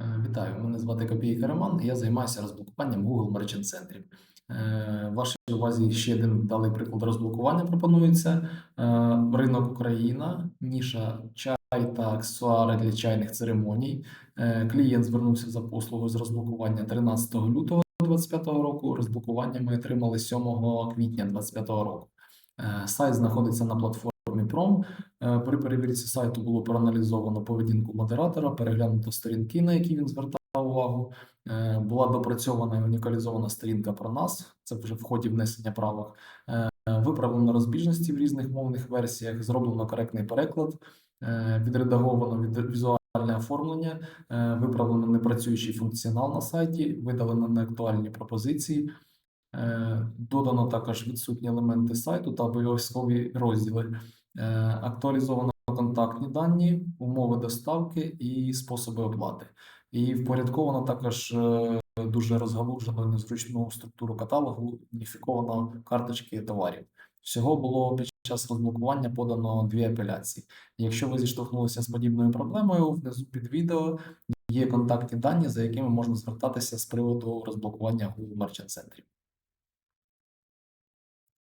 Е, Вітаю, мене звати Копійка Роман, я займаюся розблокуванням Google Merchant центрів. Вашій увазі ще один вдалий приклад розблокування пропонується. Е, Ринок Україна, ніша чай та аксесуари для чайних церемоній. Е, Клієнт звернувся за послугою з розблокування 13 лютого 2025 року. Розблокування ми отримали 7 квітня 2025 року. Сайт знаходиться на платформі Prom. Е, При перевірці сайту було проаналізовано поведінку модератора, переглянуто сторінки, на які він звертав увагу. Е, Була допрацьована і унікалізована сторінка про нас. Це вже в ході внесення правок. Е, Виправлено розбіжності в різних мовних версіях, зроблено коректний переклад, відредаговано від- візуальне оформлення, виправлено непрацюючий функціонал на сайті, видалено неактуальні пропозиції. Додано також відсутні елементи сайту та обов'язкові розділи. Е, Актуалізовано контактні дані, умови доставки і способи оплати. І впорядковано також е, дуже розгалужено незручну структуру каталогу, уніфіковано карточки товарів. Всього було під час розблокування подано дві апеляції. Якщо ви зіштовхнулися з подібною проблемою, внизу під відео є контактні дані, за якими можна звертатися з приводу розблокування Google Merchant центрів.